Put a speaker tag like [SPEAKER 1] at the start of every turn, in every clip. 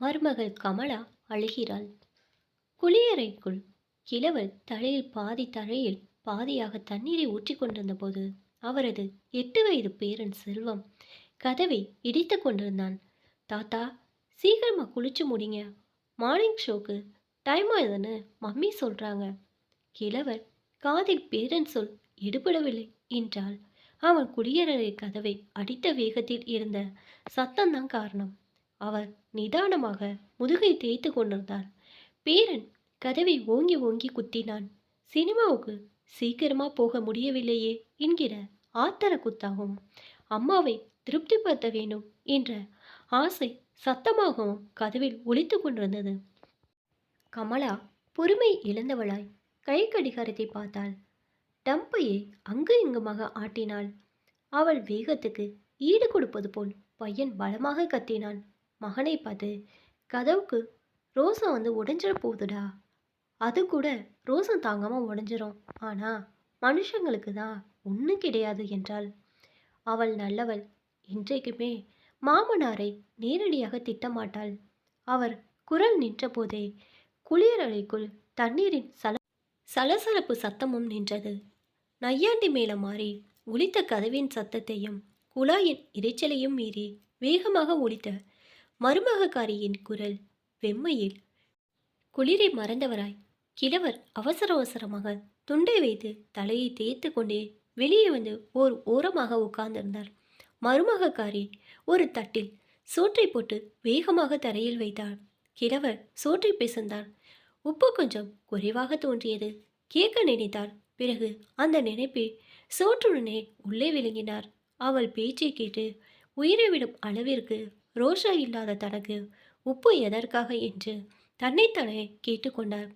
[SPEAKER 1] மருமகள் கமலா அழுகிறாள். குளியறைக்குள் கிழவர் தலையில் பாதி தரையில் பாதியாக தண்ணீரை ஊற்றி கொண்டிருந்த போது அவரது எட்டு வயது பேரன் செல்வம் கதவை இடித்து கொண்டிருந்தான். தாத்தா சீக்கிரமா குளிச்சு முடிங்க. மார்னிங் ஷோக்கு டைம் ஆகுதுன்னு மம்மி சொல்கிறாங்க கிழவர் காதில் பேரன் சொல் எடுபடவில்லை என்றால் அவன் குளியலறை கதவை அடித்த வேகத்தில் இருந்த சத்தம்தான் காரணம். அவர் நிதானமாக முதுகை தேய்த்து கொண்டிருந்தார் பேரன் கதவை ஓங்கி ஓங்கி குத்தினான். சினிமாவுக்கு சீக்கிரமா போக முடியவில்லையே என்கிற ஆத்தர குத்தாகவும் அம்மாவை திருப்திப்படுத்த வேண்டும் என்ற ஆசை சத்தமாகவும் கதவில் ஒழித்து கொண்டிருந்தது. கமலா பொறுமை இழந்தவளாய் கை கடிகாரத்தை பார்த்தாள். டம்பையை அங்கு இங்குமாக ஆட்டினாள். அவள் வேகத்துக்கு ஈடு கொடுப்பது போல் பையன் பலமாக கத்தினான். மகனை பார்த்து கதவுக்கு ரோசம் வந்து உடைஞ்சிட போகுதுடா. அது கூட ரோசம் தாங்காமல் உடஞ்சிரும். ஆனால் மனுஷங்களுக்கு தான் ஒன்றும் கிடையாது என்றாள். அவள் நல்லவள். இன்றைக்குமே மாமனாரை நேரடியாக திட்டமாட்டாள். அவர் குரல் நின்றபோதே குளியலறைக்குள் தண்ணீரின் சல சலசலப்பு சத்தமும் நின்றது. நையாண்டி மேலே மாறி ஒலித்த கதவின் சத்தத்தையும் குழாயின் இரைச்சலையும் மீறி வேகமாக ஒலித்த மருமகக்காரியின் குரல் வெம்மையில். குளிரை மறந்தவராய். கிழவர் அவசர அவசரமாக துண்டை வைத்து தலையை தேய்த்து கொண்டே வெளியே வந்து ஓர் ஓரமாக உட்கார்ந்திருந்தார். மருமகக்காரி ஒரு தட்டில் சோற்றை போட்டு வேகமாக தரையில் வைத்தார் கிழவர் சோற்றை பிசந்தார். உப்பு கொஞ்சம் குறைவாக தோன்றியது. கேட்க நினைத்தார். பிறகு அந்த நினைப்பில் சோற்றுடனே உள்ளே விழுங்கினார் அவள் பேச்சை கேட்டு உயிரை விடும் அளவிற்கு ரோஷா இல்லாத தனக்கு உப்பு எதற்காக என்று தன்னைத்தானே கேட்டுக்கொண்டார்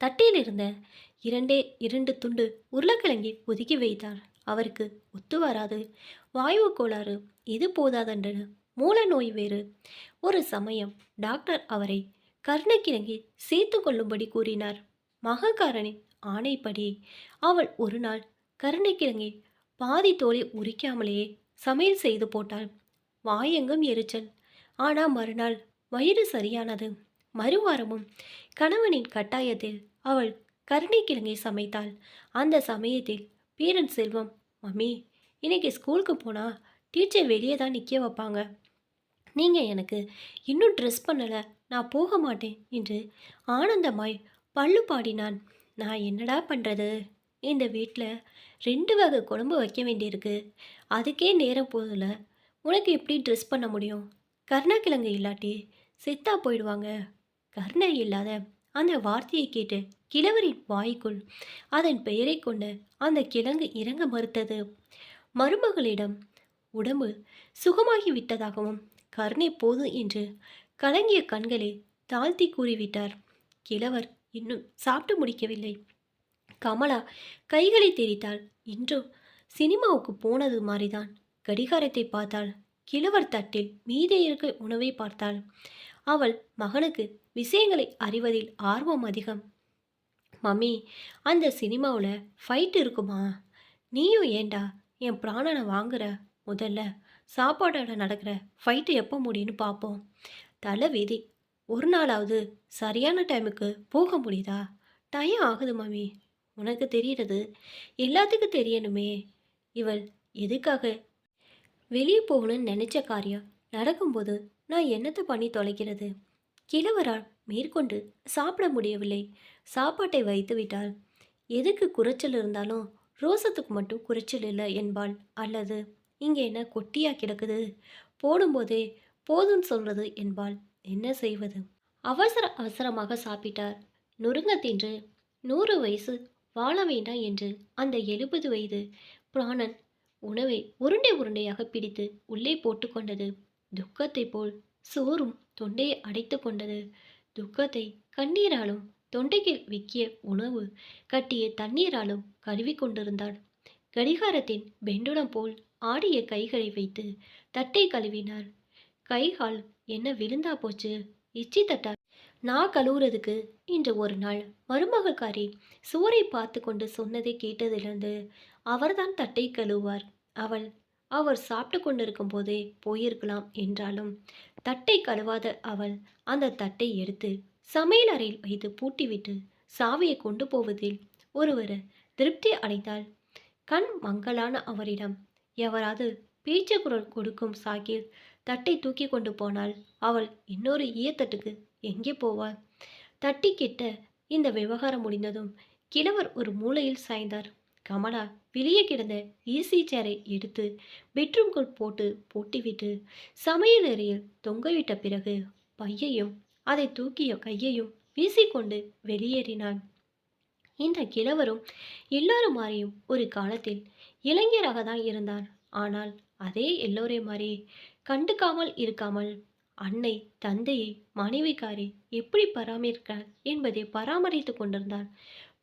[SPEAKER 1] தட்டில் இருந்த இரண்டே இரண்டு துண்டு உருளைக்கிழங்கை ஒதுக்கி வைத்தார். அவருக்கு ஒத்து வராது. வாயு கோளாறு இது போதாதென்று மூல நோய் வேறு. ஒரு சமயம் டாக்டர் அவரை கர்ணக்கிழங்கி சேர்த்து கொள்ளும்படி கூறினார். மகக்காரனின் ஆணைப்படி அவள் ஒரு நாள் கருணைக்கிழங்கை பாதி தோலை உரிக்காமலேயே சமையல் செய்து போட்டாள். வாயெங்கும் எரிச்சல். ஆனால் மறுநாள் வயிறு சரியானது. மறுவாரமும் கணவனின் கட்டாயத்தில் அவள் கருணைக்கிழங்கை சமைத்தாள். அந்த சமயத்தில் பேரன் செல்வம் மம்மி இன்னைக்கு ஸ்கூலுக்கு போனால் டீச்சர் வெளியே தான் நிற்க வைப்பாங்க. நீங்கள் எனக்கு இன்னும் ட்ரெஸ் பண்ணலை. நான் போக மாட்டேன் என்று ஆனந்தமாய் பள்ளு பாடினான். நான் என்னடா பண்ணுறது இந்த வீட்டில் ரெண்டு வகை குழம்பு வைக்க வேண்டியிருக்கு. அதுக்கே நேரம் போதில் உனக்கு எப்படி ட்ரெஸ் பண்ண முடியும்? கருணக்கிழங்கு இல்லாட்டி செத்தா போயிடுவாங்க. கருணை இல்லாத அந்த வார்த்தையை கேட்டு கிழவரின் வாய்க்குள் அதன் பெயரை கொண்டு அந்த கிழங்கு இறங்க மறுத்தது. மருமகளிடம் உடம்பு சுகமாகி விட்டதாகவும் கருணை போதும் என்று கலங்கிய கண்களை தாழ்த்தி கூறிவிட்டார். கிழவர் இன்னும் சாப்பிட்டு முடிக்கவில்லை. கமலா கைகளை தெரித்தாள் இன்றும் சினிமாவுக்கு போனது மாதிரிதான். கடிகாரத்தை பார்த்தாள். கிழவர் தட்டில் மீதே இருக்க உணவை பார்த்தாள். அவள் மகனுக்கு விஷயங்களை அறிவதில் ஆர்வம் அதிகம். மம்மி அந்த சினிமாவில் ஃபைட் இருக்குமா? நீயும் ஏண்டா என் பிராணனை வாங்குற? முதல்ல சாப்பாடோட நடக்கிற ஃபைட்டு எப்போ முடியும்னு பார்ப்போம் தலை விதி. ஒரு நாளாவது சரியான டைமுக்கு போக முடியுதா? டைம் ஆகுது மம்மி. உனக்கு தெரியறது எல்லாத்துக்கும் தெரியணுமே. இவள் எதுக்காக வெளியே போகணும்னு நினச்ச காரியம் நடக்கும்போது நான் என்னத்தை பண்ணி தொலைக்கிறது? கிழவரால் மேற்கொண்டு சாப்பிட முடியவில்லை. சாப்பாட்டை வைத்து விட்டாள். எதுக்கு குறைச்சல் இருந்தாலும் ரோசத்துக்கு மட்டும் குறைச்சல் இல்லை என்பாள். அல்லது இங்கே என்ன கொட்டியாக கிடக்குது? போடும்போதே போதும்னு சொல்றது என்பாள். என்ன செய்வது? அவசர அவசரமாக சாப்பிட்டார். நொறுங்க தின்று நூறு வயசு வாழ வேண்டாம் என்று அந்த எழுபது வயது பிராணன் உணவை உருண்டை உருண்டையாக பிடித்து உள்ளே போட்டுக்கொண்டது துக்கத்தை போல் சோறும் தொண்டையை அடைத்து கொண்டது. துக்கத்தை கண்ணீராலும் தொண்டைக்கு விக்கிய உணவு கட்டிய தண்ணீராலும் கழுவி கொண்டிருந்தாள். கடிகாரத்தின் பெண்டுடம் போல் ஆடிய கைகளை வைத்து தட்டை கழுவினார் கைகால் என்ன விழுந்தா போச்சு? இச்சி தட்டார் நான் கழுவுறதுக்கு இன்று ஒரு நாள். மருமகக்காரி சோரை பார்த்து கொண்டு சொன்னதை கேட்டதிலிருந்து அவர்தான் தட்டை கழுவார் அவள் அவர் சாப்பிட்டு கொண்டிருக்கும் போதே போயிருக்கலாம் என்றாலும் தட்டை கழுவாத அவள் அந்த தட்டை எடுத்து சமையல் அறையில் வைத்து பூட்டிவிட்டு சாவியை கொண்டு போவதில் ஒருவர் திருப்தி அடைந்தாள் கண் மங்கலான அவரிடம் எவராது பேச்சு குரல் கொடுக்கும் சாக்கில் தட்டை தூக்கி கொண்டு போனால் அவள் இன்னொரு ஈயத்தட்டுக்கு எங்கே போவாள்? தட்டி கிட்ட இந்த விவகாரம் முடிந்ததும் கிழவர் ஒரு மூலையில் சாய்ந்தார். கமலா வெளியே கிடந்த ஈசி சேரை எடுத்து பெட்ரூம்குள் போட்டு போட்டிவிட்டு சமையல் அறையில் தொங்கவிட்ட பிறகு பையையும் அதை தூக்கிய கையையும் வீசிக்கொண்டு வெளியேறினான். இந்த கிழவரும் எல்லாரும் மாதிரியும் ஒரு காலத்தில் இளைஞராக தான் இருந்தார். ஆனால் அதே எல்லோரே மாதிரி கண்டுக்காமல் இருக்காமல் அன்னை தந்தையை மனைவிக்காரி எப்படி பராமரிக்கிறார் என்பதை பராமரித்து கொண்டிருந்தார்.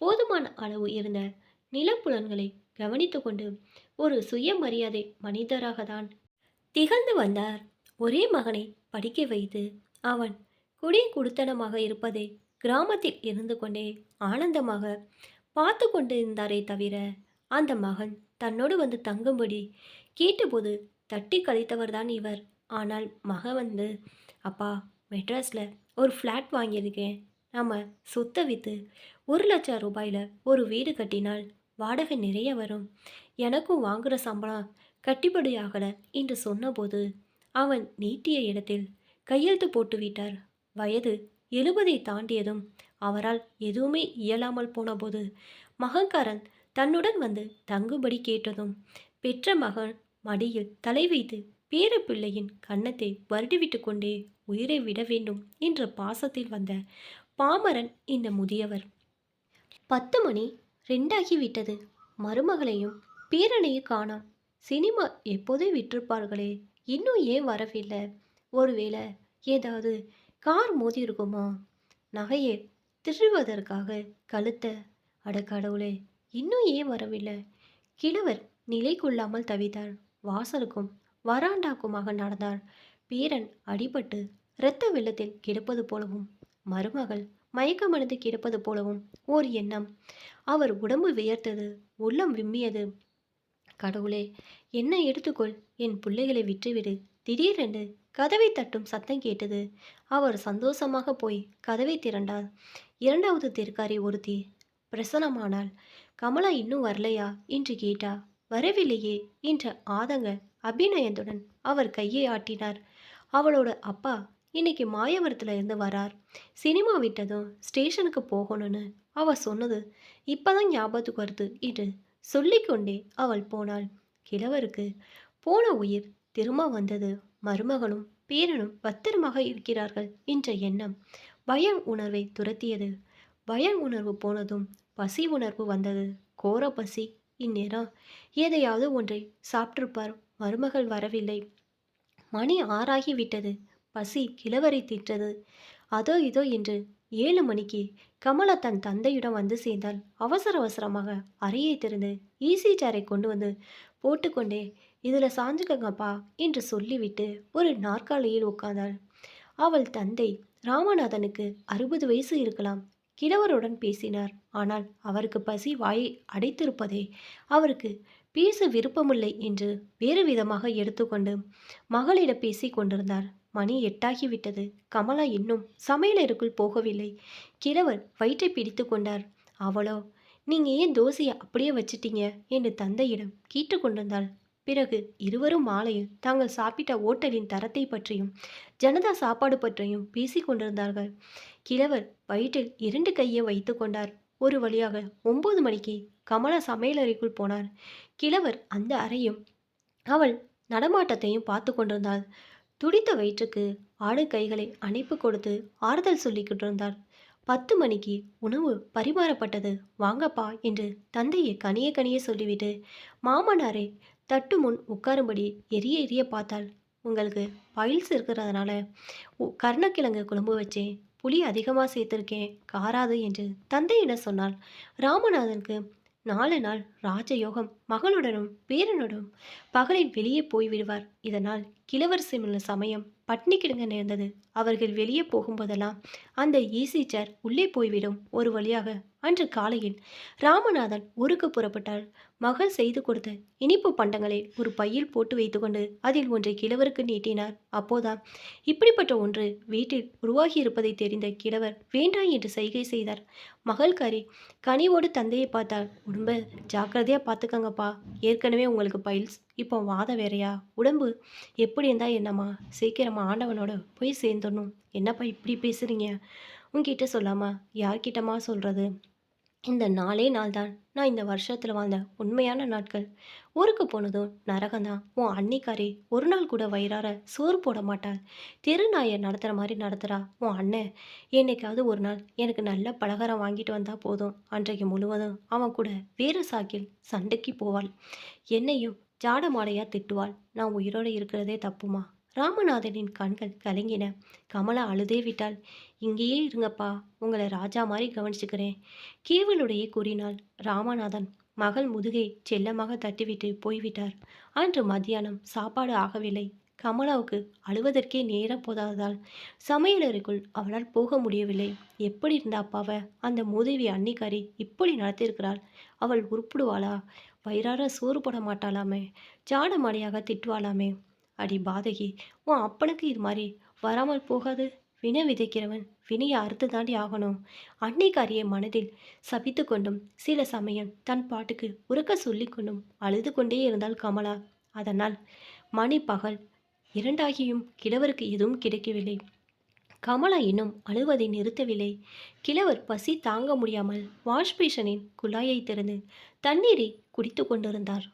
[SPEAKER 1] போதுமான அளவு இருந்த நிலப்புலன்களை கவனித்து கொண்டு ஒரு சுயமரியாதை மனிதராக தான் திகழ்ந்து வந்தார். ஒரே மகனை படிக்க வைத்து அவன் குடி குடுத்தனமாக இருப்பதை கிராமத்தில் இருந்து கொண்டே ஆனந்தமாக பார்த்து கொண்டிருந்தாரே தவிர அந்த மகன் தன்னோடு வந்து தங்கும்படி கேட்டபோது தட்டி கழித்தவர்தான் இவர். ஆனால் மகன் வந்து அப்பா மெட்ராஸில் ஒரு ஃப்ளாட் வாங்கியிருக்கேன். நம்ம சொத்தை விற்று ஒரு லட்சம் ரூபாயில் ஒரு வீடு கட்டினால் வாடகை நிறைய வரும். எனக்கும் வாங்குகிற சம்பளம் கட்டிப்படியாகலை என்று சொன்னபோது அவன் நீட்டிய இடத்தில் கையெழுத்து போட்டு விட்டார். வயது எழுபதை தாண்டியதும் அவரால் எதுவுமே இயலாமல் போனபோது மகன்காரன் தன்னுடன் வந்து தங்கும்படி கேட்டதும் பெற்ற மகன் மடியில் தலை வைத்து பேரப்பிள்ளையின் கன்னத்தை வருடிவிட்டு கொண்டே உயிரை விட வேண்டும் என்ற பாசத்தில் வந்த பாமரன் இந்த முதியவர். பத்து மணி ரெண்டாகி விட்டது. மருமகளையும் பேரனையும் காணோம் சினிமா எப்போதே விட்டிருப்பார்களே. இன்னும் ஏன் வரவில்லை? ஒருவேளை ஏதாவது கார் மோதி இருக்குமா நகையை திருடுவதற்காக கழுத்தை. அட கடவுளே இன்னும் ஏன் வரவில்லை? கிழவர் நிலை கொள்ளாமல் தவித்தார். வாசலுக்கும் வராண்டாக்குமாக நடந்தார். பேரன் அடிபட்டு இரத்த வெள்ளத்தில் கிடப்பது போலவும் மருமகள் மயக்கமடைந்து கிடப்பது போலவும் ஓர் எண்ணம். அவர் உடம்பு வியர்த்தது உள்ளம் விம்மியது. கடவுளே என்ன எடுத்துக்கொள். என் பிள்ளைகளை விற்றுவிடு திடீரென்று கதவை தட்டும் சத்தம் கேட்டது. அவர் சந்தோஷமாக போய் கதவை திரண்டார் இரண்டாவது தெற்காரி ஒருத்தி பிரசனமானாள் கமலா இன்னும் வரலையா என்று கேட்டா வரவில்லையே என்ற ஆதங்க அபிநயத்துடன் அவர் கையை ஆட்டினார். அவளோட அப்பா இன்னைக்கு மாயவரத்தில் இருந்து வரார். சினிமா விட்டதும் ஸ்டேஷனுக்கு போகணும்னு அவ சொன்னது இப்போதான் ஞாபகத்துக்கு வருது என்று சொல்லிக்கொண்டே அவள் போனாள். கிழவருக்கு போன உயிர் திரும்ப வந்தது. மருமகனும் பேரனும் பத்திரமாக இருக்கிறார்கள் என்ற எண்ணம் பயம் உணர்வை துரத்தியது. பயம் உணர்வு போனதும் பசி உணர்வு வந்தது. கோர பசி இந்நேரம் எதையாவது ஒன்றை சாப்பிட்டிருப்பார். மருமகள் வரவில்லை. மணி ஆறாகிவிட்டது பசி கிழவரை தீற்றது அதோ இதோ என்று ஏழு மணிக்கு கமலா தன் தந்தையிடம் வந்து சேர்ந்தால் அவசர அவசரமாக அறையை திறந்து ஈசி சேரை கொண்டு வந்து போட்டுக்கொண்டே இதில் சாஞ்சுக்கங்கப்பா என்று சொல்லிவிட்டு ஒரு நாற்காலியில் உட்கார்ந்தாள். அவள் தந்தை ராமநாதனுக்கு அறுபது வயசு இருக்கலாம் கிழவருடன் பேசினார். ஆனால் அவருக்கு பசி வாயை அடைத்திருப்பதே அவருக்கு பேச விருப்பமில்லை என்று வேறு விதமாக எடுத்துக்கொண்டு மகளிடம் பேசிக் கொண்டிருந்தார். மணி எட்டாகிவிட்டது. கமலா இன்னும் சமையலறைக்குள் போகவில்லை. கிழவர் வயிற்றை பிடித்து கொண்டார். அவளோ நீங்கள் ஏன் தோசையை அப்படியே வச்சிட்டீங்க? என்று தந்தையிடம் கேட்டு கொண்டிருந்தாள். பிறகு இருவரும் மாலையில் தாங்கள் சாப்பிட்ட ஓட்டலின் தரத்தை பற்றியும் ஜனதா சாப்பாடு பற்றியும் பேசிக் கொண்டிருந்தார்கள். கிழவர் வயிற்றில் இரண்டு கையை வைத்து கொண்டார். ஒரு வழியாக ஒன்பது மணிக்கு கமலா சமையலறைக்குள் போனார். கிழவர் அந்த அறையும் அவள் நடமாட்டத்தையும் பார்த்து கொண்டிருந்தாள். துடித்த வயிற்றுக்கு ஆடு கைகளை அணைப்பு கொடுத்து ஆறுதல் சொல்லிக்கிட்டு இருந்தார். பத்து மணிக்கு உணவு பரிமாறப்பட்டது. வாங்கப்பா என்று தந்தையை கனிய கனிய சொல்லிவிட்டு மாமனாரை தட்டு முன் உட்காரும்படி எரிய எரிய பார்த்தாள். உங்களுக்கு பயில்ஸ் இருக்கிறதுனால உ- கருணக்கிழங்கு குழம்பு வச்சேன். புளி அதிகமாக சேர்த்துருக்கேன். காராது என்று தந்தையிடம் சொன்னாள் ராமநாதனுக்கு நாலு நாள் ராஜயோகம் மகளுடனும் பேரனுடன் பகலில் வெளியே போய்விடுவார் இதனால் கிழவர் சில சமயம் பட்னி கிடங்க நேர்ந்தது. அவர்கள் வெளியே போகும்போதெல்லாம் அந்த ஈசி சேர் உள்ளே போய்விடும். ஒரு வழியாக அன்று காலையில் ராமநாதன் ஊருக்கு புறப்பட்டார். மகள் செய்து கொடுத்த இனிப்பு பண்டங்களை ஒரு பையில் போட்டு வைத்துக்கொண்டு அதில் ஒன்றை கிழவருக்கு நீட்டினார். அப்போதான் இப்படிப்பட்ட ஒன்று வீட்டில் உருவாகி இருப்பதை தெரிந்த கிழவர் வேண்டாம் என்று சைகை செய்தார். மகள் கறி கனிவோடு தந்தையை பார்த்தார் உடம்ப ஜாக்கிரதையாக பார்த்துக்கங்கப்பா ஏற்கனவே உங்களுக்கு பைல்ஸ். இப்போ வாதம் வேறையா? உடம்பு? எப்படி இருந்தா என்னம்மா? சீக்கிரமா ஆண்டவனோட போய் சேர்ந்துடணும். என்னப்பா இப்படி பேசுறீங்க? உங்ககிட்ட சொல்லாமா? யார்கிட்டமா சொல்றது? இந்த நாளே நாள் தான் நான் இந்த வருஷத்தில் வாழ்ந்த உண்மையான நாட்கள். ஊருக்கு போனதும் நரகந்தான் உன் அன்னிக்காரி ஒரு நாள் கூட வயிறார சோறு போட மாட்டாள். தெருநாயை நடத்துகிற மாதிரி நடத்துகிறா உன் அண்ணன் என்னைக்காவது ஒரு நாள் எனக்கு நல்ல பலகாரம் வாங்கிட்டு வந்தால் போதும். அன்றைக்கு முழுவதும் அவன் கூட வேறு சாக்கில் சண்டைக்கு போவாள். என்னையும் ஜாட மாடையாக திட்டுவாள். நான் உயிரோடு இருக்கிறதே தப்புமா? ராமநாதனின் கண்கள் கலங்கின. கமலா அழுதே விட்டாள். இங்கேயே இருங்கப்பா. உங்களை ராஜா மாதிரி கவனிச்சுக்கிறேன். கேவலுடைய கூறினாள். ராமநாதன் மகள் முதுகை செல்லமாக தட்டிவிட்டு போய்விட்டார். அன்று மத்தியானம் சாப்பாடு ஆகவில்லை. கமலாவுக்கு அழுவதற்கே நேரம் போதாததால் சமையலறைக்குள் அவளால் போக முடியவில்லை. எப்படி இருந்த அப்பாவை? அந்த மூதேவி அன்னிக்காரி இப்படி நடத்தியிருக்கிறாள். அவள் உருப்பிடுவாளா? வயிறார சோறு போட மாட்டாளாமே? ஜாடமாடியாக திட்டுவாளாமே? அடி பாதகி உன் அப்பனுக்கு இது மாதிரி வராமல் போகாது. வினை விதைக்கிறவன் வினையை அறுத்து தாண்டி ஆகணும். அன்னைக்காரியை மனதில் சபித்து கொண்டும் சில சமயம் தன் பாட்டுக்கு உறக்க சொல்லிக்கொண்டும் அழுது கொண்டே இருந்தாள் கமலா. அதனால் மணி பகல் இரண்டாகியும் கிழவருக்கு எதுவும் கிடைக்கவில்லை. கமலா இன்னும் அழுவதை நிறுத்தவில்லை. கிழவர் பசி தாங்க முடியாமல் வாஷ்பேஷனின் குழாயை திறந்து தண்ணீரை குடித்து கொண்டிருந்தார்.